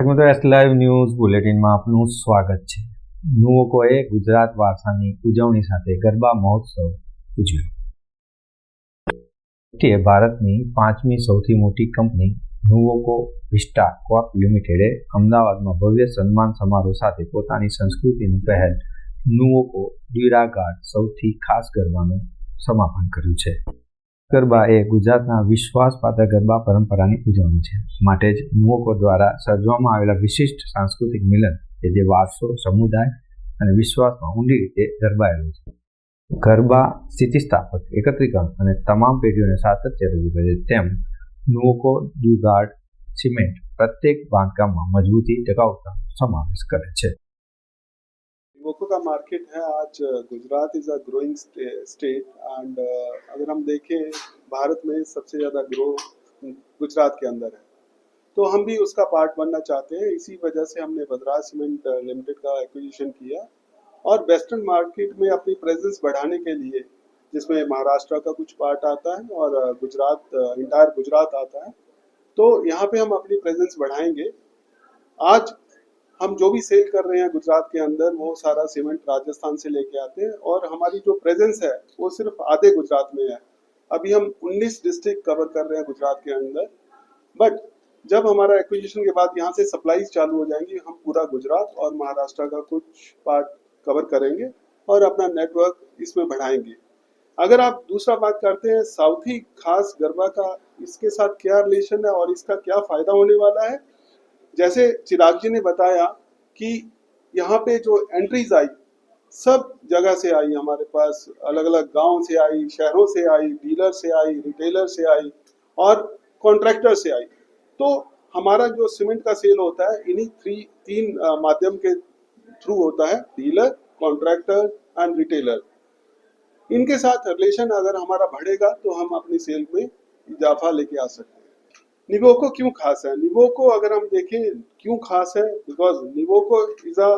મિત્રો S live news બુલેટિનમાં આપનું સ્વાગત છે. નુવોકોએ ગુજરાત વારસાની ઉજવણી સાથે ગરબા મહોત્સવ ઉજવ્યો. ભારતની પાંચમી સૌથી મોટી કંપની નુવોકો વિસ્ટા કોપ લિમિટેડે અમદાવાદમાં ભવ્ય સન્માન સમારોહ સાથે પોતાની સંસ્કૃતિનું પહેલ નુવોકો ડ્યુરાગાર્ડ સૌથી ખાસ ગરબાનું સમાપન કર્યું છે. ગરબા એ ગુજરાતના વિશ્વાસપાત્ર ગરબા પરંપરાની ઉજવણી છે. માટે જ નુવોકો દ્વારા સર્જવામાં આવેલા વિશિષ્ટ સાંસ્કૃતિક મિલન કે જે વારસો, સમુદાય અને વિશ્વાસમાં ઊંડી રીતે ગરબાયેલું છે. ગરબા સ્થિતિસ્થાપક, એકત્રીકરણ અને તમામ પેઢીઓને સાતત્ય રજૂ કરે છે. તેમ નુવોકો ડ્યુગાર્ડ સિમેન્ટ પ્રત્યેક બાંધકામમાં મજબૂતી ટકાઉતા સમાવેશ કરે છે. वोको का मार्केट है आज Gujarat is a growing state and अगर हम देखें, भारत में सबसे ज़्यादा ग्रो गुजरात के अंदर है। तो हम भी उसका पार्ट बनना चाहते हैं। इसी वजह से हमने बद्राज सीमेंट लिमिटेड का एक्विजिशन किया और वेस्टर्न मार्केट में अपनी प्रेजेंस बढ़ाने के लिए, जिसमें महाराष्ट्र का कुछ पार्ट आता है और गुजरात इंटायर गुजरात आता है तो यहाँ पे हम अपनी प्रेजेंस बढ़ाएँगे। आज हम जो भी सेल कर रहे हैं गुजरात के अंदर, वो सारा सीमेंट राजस्थान से लेके आते हैं और हमारी जो प्रेजेंस है, वो सिर्फ़ आधे गुजरात में है। अभी हम 19 डिस्ट्रिक्ट कवर कर रहे हैं गुजरात के अंदर। बट जब हमारा एक्विजिशन के बाद यहाँ से सप्लाईज चालू हो जाएँगी, हम पूरा गुजरात और महाराष्ट्र का कुछ पार्ट कवर करेंगे और अपना नेटवर्क इसमें बढ़ाएँगे। अगर आप दूसरा बात करते हैं, साउथी खास गरबा का इसके साथ क्या रिलेशन है और इसका क्या फ़ायदा होने वाला है? जैसे चिराग जी ने बताया कि यहाँ पे जो एंट्रीज आई, सब जगह से आई, हमारे पास अलग अलग गाँव से आई, शहरों से आई डीलर से आई रिटेलर से आई और कॉन्ट्रैक्टर से आई। तो हमारा जो सीमेंट का सेल होता है, इन्हीं थ्री तीन माध्यम के थ्रू होता है डीलर कॉन्ट्रैक्टर एंड रिटेलर इनके साथ रिलेशन अगर हमारा बढ़ेगा तो हम अपनी सेल में इजाफा लेके आ सकते हैं। निवोको क्यों खास है? निवोको अगर हम देखें, क्यों खास है? बिकॉज़ निवोको इज़ अ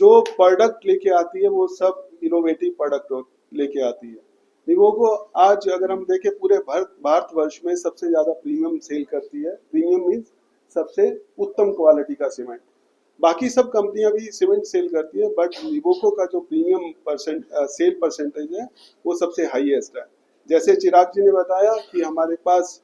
जो प्रोडक्ट लेके आती है, वो सब इनोवेटिव प्रोडक्ट लेके आती है। निवोको आज अगर हम देखें, पूरे भारत, भारतवर्ष में सबसे ज़्यादा प्रीमियम सेल करती है। प्रीमियम मीन्स सबसे उत्तम क्वालिटी का सीमेंट बाकी सब कंपनियाँ भी सीमेंट सेल करती है बट निवोको का जो प्रीमियम परसेंट सेल परसेंटेज है, वो सबसे हाईएस्ट है। जैसे चिराग जी ने बताया कि हमारे पास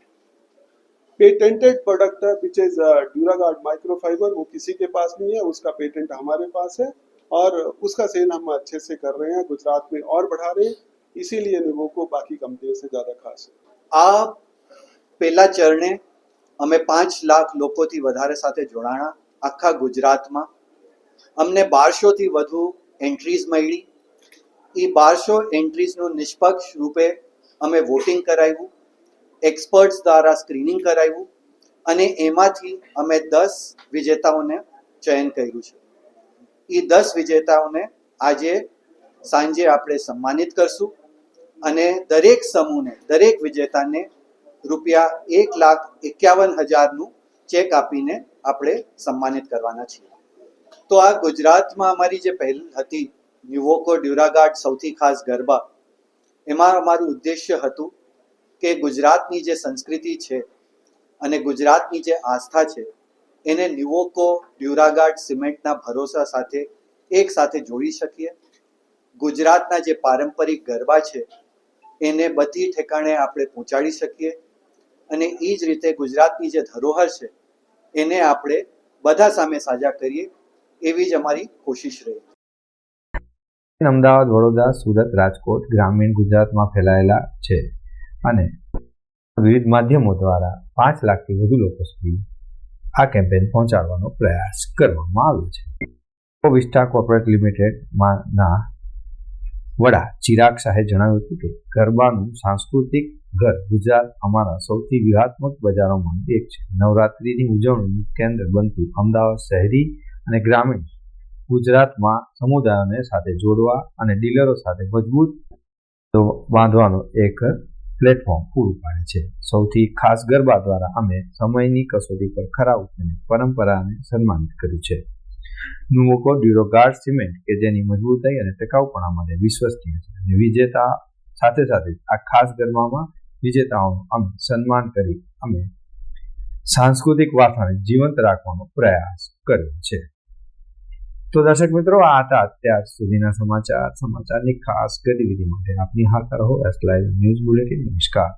पेटेंटेड प्रोडक्ट है विच इज ड्यूरागार्ड माइक्रोफाइबर वो किसी के पास नहीं है उसका पेटेंट हमारे पास है और उसका सेल हम अच्छे से कर रहे हैं गुजरात में और बढ़ा रहे हैं इसीलिए निवोको बाकी कंपनियों से ज्यादा खास है આ પહેલા ચરણે અમે પાંચ લાખ લોકોથી વધારે સાથે જોડાણા આખા ગુજરાતમાં અમને બારસોથી વધુ એન્ટ્રીઝ મળી એ બારસો એન્ટ્રીઝનું નિષ્પક્ષ રૂપે અમે વોટિંગ કરાવ્યું એક્સપર્ટ્સ દ્વારા સ્ક્રીનિંગ કરાવ્યું અને એમાંથી અમે દસ વિજેતાઓને ચયન કર્યું છે. એ દસ વિજેતાઓને આજે સાંજે આપણે સન્માનિત કરશું અને દરેક સમૂહને, દરેક વિજેતાને રૂપિયા એક લાખ એકાવન હજારનું ચેક આપીને આપણે સન્માનિત કરવાના છીએ. તો આ ગુજરાતમાં અમારી જે પહેલ હતી ન્યુવોકો ડ્યુરાગાર્ડ સૌથી ખાસ ગરબા, એમાં અમારું ઉદ્દેશ્ય હતું કે ગુજરાતની જે સંસ્કૃતિ છે અને ગુજરાતની જે આસ્થા છે, એને નિવોકો ડ્યુરાગાર્ડ સિમેન્ટના ભરોસા સાથે એક સાથે જોડી શકીએ? ગુજરાતના જે પારંપરિક ગરબા છે, એને બધી ઠેકાણે આપણે પહોંચાડી શકીએ? અને એ જ રીતે ગુજરાતની જે ધરોહર છે, એને આપણે બધા સામે સાજા કરીએ, એવી જ અમારી કોશિશ રહી. અમદાવાદ, વડોદરા, સુરત, રાજકોટ, ગ્રામીણ ગુજરાતમાં ફેલાયેલા છે. અને વિવિધ માધ્યમો દ્વારા પાંચ લાખથી વધુ લોકો સુધી આ કેમ્પેન પહોંચાડવાનો પ્રયાસ કરવામાં આવ્યો છે. કોવિસ્ટા કોર્પોરેટ લિમિટેડમાંના વડા ચિરાગ શાહે જણાવ્યું હતું કે ગરબાનું સાંસ્કૃતિક ઘર ગુજરાત અમારા સૌથી વ્યૂહાત્મક બજારોમાં એક છે. નવરાત્રિની ઉજવણીનું કેન્દ્ર બનતું અમદાવાદ શહેરી અને ગ્રામીણ ગુજરાતમાં સમુદાયોને સાથે જોડવા અને ડીલરો સાથે મજબૂત બાંધવાનો એક પ્લેટફોર્મ પૂરું પાડે છે. સૌથી ખાસ ગરબા દ્વારા અમે સમયની કસોટી પર ખરા ઉતરીને પરંપરાને સન્માનિત કર્યું છે. નુમોકો ડ્યુરોગાર્ડ સિમેન્ટ કે જેની મજબૂતાઈ અને ટકાઉપણા માટે વિશ્વસનીય છે અને વિજેતા સાથે સાથે આ ખાસ ગરબામાં વિજેતાઓનું અમે સન્માન કરી અમે સાંસ્કૃતિક વારસાને જીવંત રાખવાનો પ્રયાસ કર્યો છે. તો દર્શક મિત્રો આ હતા અત્યાર સુધીના સમાચાર સમાચારની ખાસ ગતિવિધિ માટે આપની હાથ રહો એસ લાઈવ ન્યૂઝ બુલેટિન નમસ્કાર